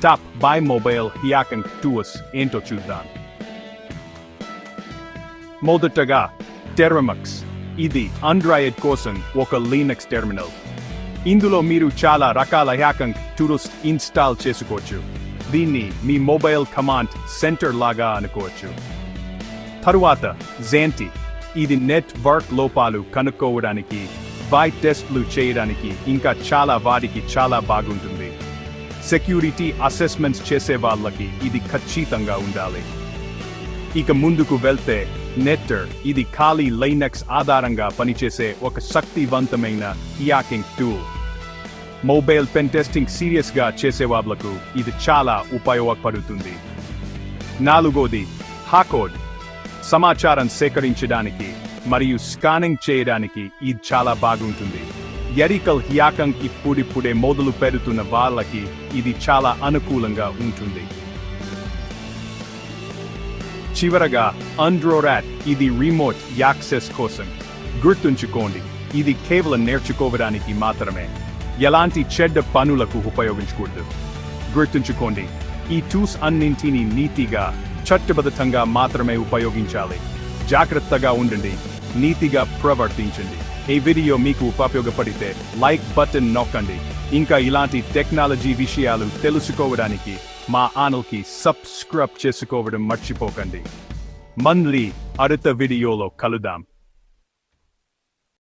Top five mobile hacking tools ఏంటో చూద్దాం మొదటగా టెర్మక్స్ ఇది ఆండ్రాయిడ్ కోసం ఒక లీనక్స్ టెర్మినల్ ఇందులో మీరు చాలా రకాల హ్యాకంగ్ టూల్స్ ఇన్స్టాల్ చేసుకోవచ్చు దీన్ని మీ మొబైల్ కమాండ్ సెంటర్ లాగా అనుకోవచ్చు తరువాత జెంటి ఇది నెట్వర్క్ లోపాలు కనుక్కోవడానికి బై టెస్ట్లు చేయడానికి ఇంకా చాలా వాటికి చాలా బాగుంటుంది సెక్యూరిటీ అసెస్మెంట్స్ చేసే వాళ్ళకి ఇది ఖచ్చితంగా ఉండాలి. ఇక ముందుకు వెళ్తే నెట్టర్ ఇది ఖాళీ లైనక్స్ ఆధారంగా పనిచేసే ఒక శక్తివంతమైన hacking tool mobile pen testing సీరియస్గా చేసే వాళ్ళకు ఇది చాలా ఉపయోగపడుతుంది. నాలుగోది హాకోడ్. సమాచారం సేకరించడానికి మరియు స్కానింగ్ చేయడానికి ఇది చాలా బాగుంటుంది. ఎరికల్ హ్యాకంగ్ ఇప్పుడిప్పుడే మొదలు పెడుతున్న వాళ్ళకి ఇది చాలా అనుకూలంగా ఉంటుంది. చివరగా అండ్రోరాట్ ఇది రిమోట్ యాక్సెస్ కోసం. గుర్తుంచుకోండి ఇది కేవలం నేర్చుకోవడానికి మాత్రమే. ఎలాంటి చెడ్డ పనులకు ఉపయోగించకూడదు. గుర్తుంచుకోండి ఈ టూల్స్ అన్నింటినీ నీతిగా చట్టబద్ధంగా మాత్రమే ఉపయోగించాలి. జాగ్రత్తగా ఉండండి. నీతిగా ప్రవర్తించండి. ఈ వీడియో మీకు ఉపయోగపడితే లైక్ బటన్ నొక్కండి. ఇంకా ఇలాంటి టెక్నాలజీ విషయాలు తెలుసుకోవడానికి మా ఆనల్కి సబ్స్క్రైబ్ చేసుకోవడం మర్చిపోకండి. మన్లీ అడుత వీడియోలో కలుదాం